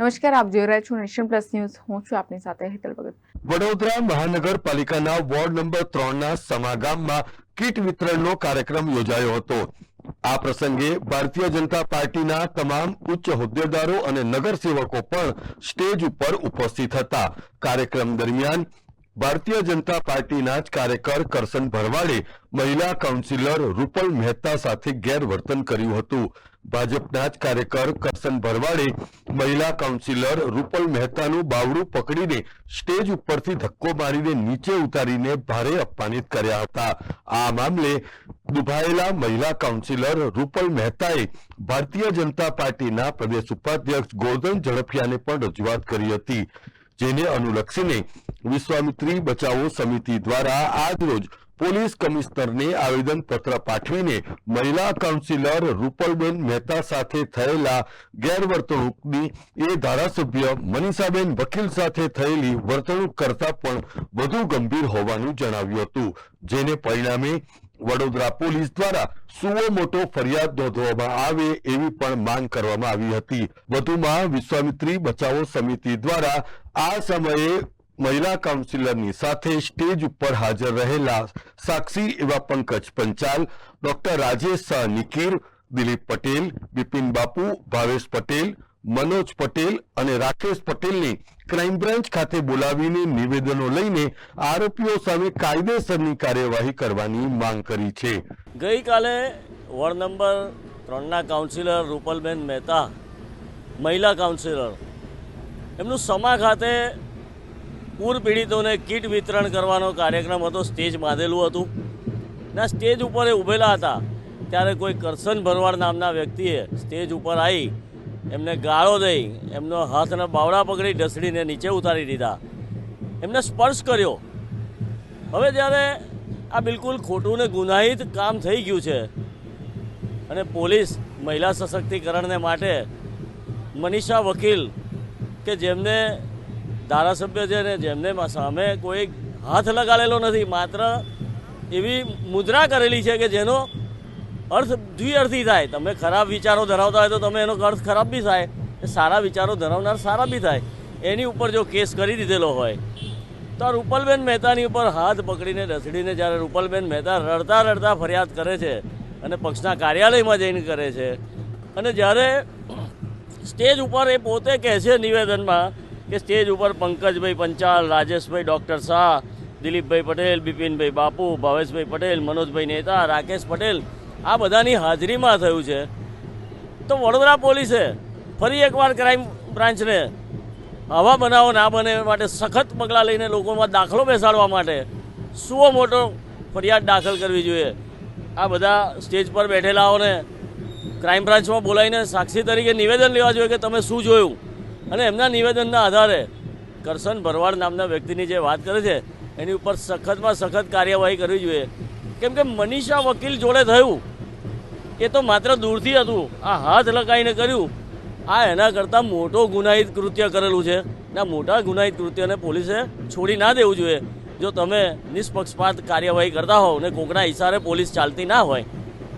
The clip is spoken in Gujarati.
નમસ્કાર, આપ જોઈ રહ્યા છો નેશન પ્લસ ન્યૂઝ. હું છું આપની સાથે હેતલ ભગત. વડોદરા મહાનગરપાલિકાના વોર્ડ નંબર ત્રણના સમાગામમાં કીટ વિતરણનો કાર્યક્રમ યોજાયો હતો. આ પ્રસંગે ભારતીય જનતા પાર્ટીના તમામ ઉચ્ચ હોદ્દેદારો અને નગરસેવકો પણ સ્ટેજ ઉપર ઉપસ્થિત હતા. કાર્યક્રમ દરમિયાન ભારતીય જનતા પાર્ટીના જ કાર્યકર કરશન ભરવાડે મહિલા કાઉન્સિલર રૂપલ મહેતા સાથે ગેરવર્તન કર્યું હતું. ભાજપના જ કાર્યકર કરશન ભરવાડે મહિલા કાઉન્સિલર રૂપલ મહેતાનું બાવડું પકડીને સ્ટેજ ઉપરથી ધક્કો મારીને નીચે ઉતારીને ભારે અપમાનિત કર્યા હતા. આ મામલે દુભાયેલા મહિલા કાઉન્સિલર રૂપલ મહેતાએ ભારતીય જનતા પાર્ટીના પ્રદેશ ઉપાધ્યક્ષ ગોરધન ઝડફિયાને પણ રજૂઆત કરી હતી, જેને અનુલક્ષીને વિશ્વામિત્રી બચાવો સમિતિ દ્વારા આજરોજ પોલીસ કમિશનરને આવેદન પત્ર પાઠવીને મહિલા કાઉન્સિલર રૂપલબેન મહેતા સાથે થયેલા ગેરવર્તણૂકની એ ધારાસભ્ય મનીષાબેન વકીલ સાથે થયેલી વર્તણૂક કરતા પણ વધુ ગંભીર હોવાનું જણાવ્યું હતું, જેને પરિણામે વડોદરા પોલીસ દ્વારા સુઓ મોટો ફરિયાદ નોંધવામાં આવે એવી પણ માંગ કરવામાં આવી હતી. વધુમાં વિશ્વામિત્રી બચાવો સમિતિ દ્વારા આ સમયે મહિલા કાઉન્સિલરની સાથે સ્ટેજ ઉપર હાજર રહેલા સાક્ષી એવા પંકજ પંચાલ, ડોક્ટર રાજેશ શાહ નિકીર દિલીપ પટેલ, બિપિન બાપુ, ભાવેશ પટેલ, મનોજ પટેલ અને રાકેશ પટેલને ક્રાઇમ બ્રાન્ચ ખાતે બોલાવીને નિવેદનો લઈને આરોપીઓ સામે કાયદેસરની કાર્યવાહી કરવાની માંગ કરી છે. ગઈકાલે વોર્ડ નંબર ત્રણના કાઉન્સિલર રૂપલબેન મહેતા, મહિલા કાઉન્સિલર, એમનું સમા ખાતે પૂર પીડિતોને કીટ વિતરણ કરવાનો કાર્યક્રમ હતો, સ્ટેજ બાંધેલું હતું. ના, સ્ટેજ ઉપર એ ઊભેલા હતા. ત્યારે કોઈ કરસન ભરવાડ નામના વ્યક્તિએ સ્ટેજ ઉપર આવી એમને ગાળો દઈ, એમનો હાથના બાવડા પકડી ઢસડીને નીચે ઉતારી દીધા. એમને સ્પર્શ કર્યો. હવે જ્યારે આ બિલકુલ ખોટું ને ગુનાહિત કામ થઈ ગયું છે અને પોલીસ મહિલા સશક્તિકરણને માટે મનીષા વકીલ કે જેમને ધારાસભ્ય છે ને જેમને સામે કોઈ હાથ લગાડેલો નથી, માત્ર એવી મુદ્રા કરેલી છે કે જેનો અર્થ દ્વિઅર્થી થાય. તમે ખરાબ વિચારો ધરાવતા હોય તો તમે એનો અર્થ ખરાબ બી થાય. સારા વિચારો ધરાવનાર સારા બી થાય. એની ઉપર જો કેસ કરી દીધેલો હોય, તો રૂપલબેન મહેતાની ઉપર હાથ પકડીને, રસડીને જ્યારે રૂપલબેન મહેતા રડતા રડતા ફરિયાદ કરે છે અને પક્ષના કાર્યાલયમાં જઈને કરે છે અને જ્યારે સ્ટેજ ઉપર એ પોતે કહે છે નિવેદનમાં કે સ્ટેજ ઉપર પંકજભાઈ પંચાલ, રાજેશભાઈ ડૉક્ટર શાહ, દિલીપભાઈ પટેલ, બિપિનભાઈ બાપુ, ભાવેશભાઈ પટેલ, મનોજભાઈ નેતા, રાકેશ પટેલ, આ બધાની હાજરીમાં થયું છે. તો વડોદરા પોલીસે ફરી એકવાર ક્રાઇમ બ્રાન્ચને આવા બનાવો ના બને માટે સખત પગલાં લઈને લોકોમાં દાખલો બેસાડવા માટે સુઓ મોટો ફરિયાદ દાખલ કરવી જોઈએ. આ બધા સ્ટેજ પર બેઠેલાઓને ક્રાઇમ બ્રાન્ચમાં બોલાવીને સાક્ષી તરીકે નિવેદન લેવા જોઈએ કે તમે શું જોયું? અને એમના નિવેદનના આધારે કરશન ભરવાડ નામના વ્યક્તિની જે વાત કરે છે, એની ઉપર સખતમાં સખત કાર્યવાહી કરવી જોઈએ. કેમ કે મનીષા વકીલ જોડે થયું, એ તો માત્ર દૂરથી હતું, આ હાથ લગાવીને કર્યું. આ એના કરતાં મોટો ગુનાહિત કૃત્ય કરેલું છે ના મોટા ગુનાહિત કૃત્યને પોલીસે છોડી ના દેવું જોઈએ. જો તમે નિષ્પક્ષપાત કાર્યવાહી કરતા હોવ ને કોકના ઇશારે પોલીસ ચાલતી ના હોય